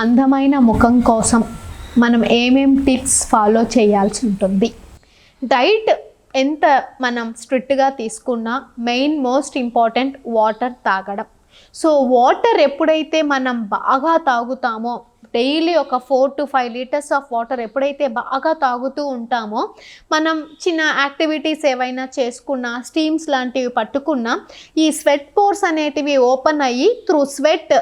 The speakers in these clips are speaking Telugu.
అందమైన ముఖం కోసం మనం ఏమేం టిప్స్ ఫాలో చేయాల్సి ఉంటుంది. డైట్ ఎంత మనం స్ట్రిక్ట్గా తీసుకున్నా మెయిన్ మోస్ట్ ఇంపార్టెంట్ వాటర్ తాగడం. సో వాటర్ ఎప్పుడైతే మనం బాగా తాగుతామో డైలీ ఒక four to five litres of water ఎప్పుడైతే బాగా తాగుతూ ఉంటామో మనం చిన్న యాక్టివిటీస్ ఏవైనా చేసుకున్నా స్టీమ్స్ లాంటివి పట్టుకున్నా ఈ స్వెట్ పోర్స్ అనేటివి ఓపెన్ అయ్యి త్రూ స్వెట్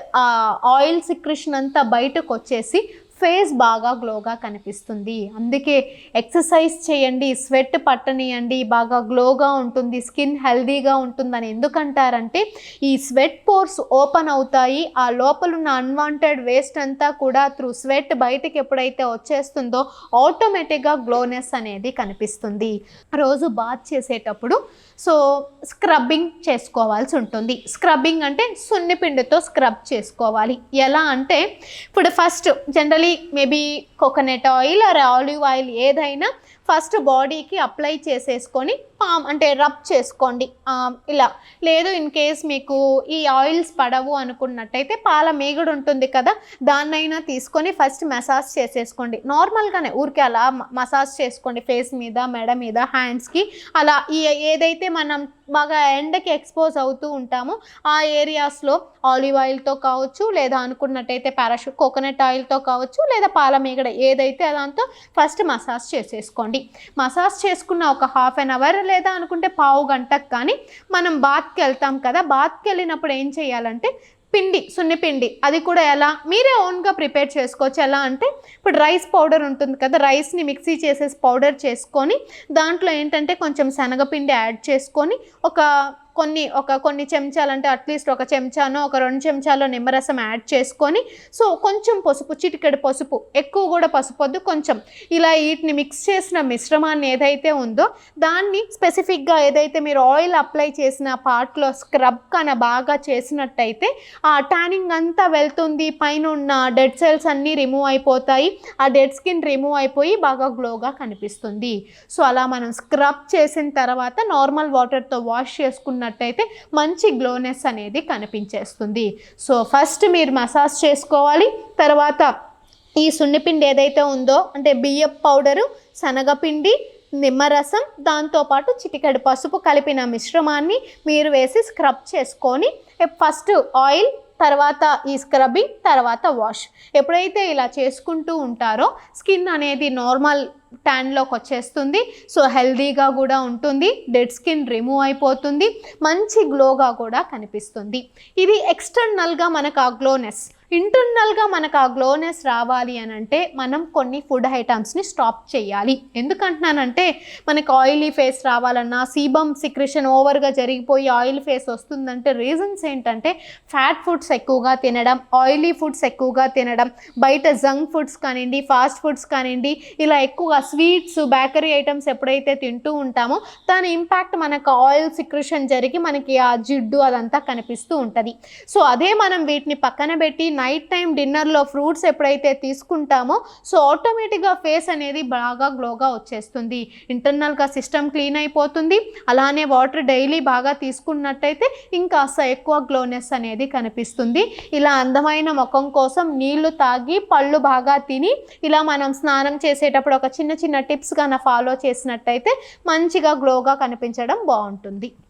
ఆయిల్ సిక్రిషన్ అంతా బయటకు వచ్చేసి ఫేస్ బాగా గ్లోగా కనిపిస్తుంది. అందుకే ఎక్సర్సైజ్ చేయండి స్వెట్ పట్టనియండి బాగా గ్లోగా ఉంటుంది స్కిన్ హెల్దీగా ఉంటుందని. ఎందుకంటారంటే ఈ స్వెట్ పోర్స్ ఓపెన్ అవుతాయి ఆ లోపల ఉన్న అన్వాంటెడ్ వేస్ట్ అంతా కూడా త్రూ స్వెట్ బయటికి ఎప్పుడైతే వచ్చేస్తుందో ఆటోమేటిక్గా గ్లోనెస్ అనేది కనిపిస్తుంది. రోజు బాత్ చేసేటప్పుడు సో స్క్రబ్బింగ్ చేసుకోవాల్సి ఉంటుంది. స్క్రబ్బింగ్ అంటే సున్నిపిండితో స్క్రబ్ చేసుకోవాలి. ఎలా అంటే ఇప్పుడు first generally maybe coconut oil or olive oil ఏదైనా ఫస్ట్ బాడీకి అప్లై చేసేసుకొని పామ్ అంటే రబ్ చేసుకోండి. ఇలా. లేదు ఇన్ కేస్ మీకు ఈ ఆయిల్స్ పడవు అనుకున్నట్టయితే పాల మేగుడు ఉంటుంది కదా దాన్నైనా తీసుకొని ఫస్ట్ మసాజ్ చేసేసుకోండి. నార్మల్గానే ఊరికే అలా మసాజ్ చేసుకోండి. ఫేస్ మీద మెడ మీద హ్యాండ్స్కి. అలా ఈ ఏదైతే మనం బాగా ఎండకి ఎక్స్పోజ్ అవుతూ ఉంటామో ఆ ఏరియాస్లో ఆలివ్ ఆయిల్తో కావచ్చు లేదా అనుకున్నట్టయితే పారాషూట్ కోకోనట్ ఆయిల్తో కావచ్చు లేదా పాల మేగడ ఏదైతే దాంతో ఫస్ట్ మసాజ్ చేసేసుకోండి. మసాజ్ చేసుకున్న ఒక హాఫ్ అన్ అవర్ లేదా అనుకుంటే పావు గంటకు కానీ మనం బాత్కి వెళ్తాం కదా బాత్కి వెళ్ళినప్పుడు ఏం చేయాలంటే పిండి సున్నిపిండి అది కూడా ఎలా? మీరే ఓన్గా ప్రిపేర్ చేసుకోవచ్చు. ఎలా అంటే ఇప్పుడు రైస్ పౌడర్ ఉంటుంది కదా రైస్ని మిక్సీ చేసేసి పౌడర్ చేసుకొని దాంట్లో ఏంటంటే కొంచెం శనగపిండి యాడ్ చేసుకొని ఒక కొన్ని ఒక కొన్ని చెంచాలు అంటే అట్లీస్ట్ ఒక చెంచానో ఒక రెండు చెంచాలో నిమ్మరసం యాడ్ చేసుకొని సో కొంచెం పసుపు చిటికెడు పసుపు ఎక్కువ కూడా పసుపు వద్దు కొంచెం. ఇలా వీటిని మిక్స్ చేసిన మిశ్రమాన్ని ఏదైతే ఉందో దాన్ని స్పెసిఫిక్గా ఏదైతే మీరు ఆయిల్ అప్లై చేసిన పార్ట్లో స్క్రబ్ కన బాగా చేసినట్టయితే ఆ ట్యానింగ్ అంతా వెళ్తుంది పైన ఉన్న డెడ్ సెల్స్ అన్నీ రిమూవ్ అయిపోతాయి. ఆ డెడ్ స్కిన్ రిమూవ్ అయిపోయి బాగా గ్లోగా కనిపిస్తుంది. సో అలా మనం స్క్రబ్ చేసిన తర్వాత నార్మల్ వాటర్తో వాష్ చేసుకున్నట్టయితే మంచి గ్లోనెస్ అనేది కనిపించేస్తుంది. సో ఫస్ట్ మీరు మసాజ్ చేసుకోవాలి. తర్వాత ఈ సున్నిపిండి ఏదైతే ఉందో అంటే బియ్యం పౌడరు శనగపిండి నిమ్మరసం దాంతోపాటు చిటికెడు పసుపు కలిపిన మిశ్రమాన్ని మీరు వేసి స్క్రబ్ చేసుకొని ఫస్ట్ ఆయిల్ తర్వాత ఈ స్క్రబ్బింగ్ తర్వాత వాష్ ఎప్పుడైతే ఇలా చేసుకుంటూ ఉంటారో స్కిన్ అనేది నార్మల్ ట్యాన్లోకి వచ్చేస్తుంది. సో హెల్దీగా కూడా ఉంటుంది. డెడ్ స్కిన్ రిమూవ్ అయిపోతుంది. మంచి గ్లోగా కూడా కనిపిస్తుంది. ఇది ఎక్స్టర్నల్గా మనకు ఆ గ్లోనెస్ ఇంటర్నల్గా మనకు ఆ గ్లోనెస్ రావాలి అని అంటే మనం కొన్ని ఫుడ్ ఐటమ్స్ని స్టాప్ చేయాలి. ఎందుకంటున్నానంటే మనకు ఆయిలీ ఫేస్ రావాలన్నా సీబమ్ సిక్రిషన్ ఓవర్గా జరిగిపోయి ఆయిల్ ఫేస్ వస్తుందంటే రీజన్స్ ఏంటంటే ఫ్యాట్ ఫుడ్స్ ఎక్కువగా తినడం ఆయిలీ ఫుడ్స్ ఎక్కువగా తినడం బయట జంక్ ఫుడ్స్ కానివ్వండి ఫాస్ట్ ఫుడ్స్ కానివ్వండి ఇలా ఎక్కువగా స్వీట్స్ బేకరీ ఐటమ్స్ ఎప్పుడైతే తింటూ ఉంటామో దాని ఇంపాక్ట్ మనకు ఆయిల్ సిక్రిషన్ జరిగి మనకి ఆ జిడ్డు అదంతా కనిపిస్తూ ఉంటుంది. సో అదే మనం వీటిని పక్కన పెట్టి నైట్ టైం డిన్నర్లో ఫ్రూట్స్ ఎప్పుడైతే తీసుకుంటామో సో ఆటోమేటిక్గా ఫేస్ అనేది బాగా గ్లోగా వచ్చేస్తుంది. ఇంటర్నల్గా సిస్టమ్ క్లీన్ అయిపోతుంది. అలానే వాటర్ డైలీ బాగా తీసుకున్నట్టయితే ఇంకాస్త ఎక్కువ గ్లోనెస్ అనేది కనిపిస్తుంది. ఇలా అందమైన ముఖం కోసం నీళ్ళు తాగి పళ్ళు బాగా తిని ఇలా మనం స్నానం చేసేటప్పుడు ఒక చిన్న చిన్న టిప్స్ కన్నా ఫాలో చేసినట్టయితే మంచిగా గ్లోగా కనిపించడం బాగుంటుంది.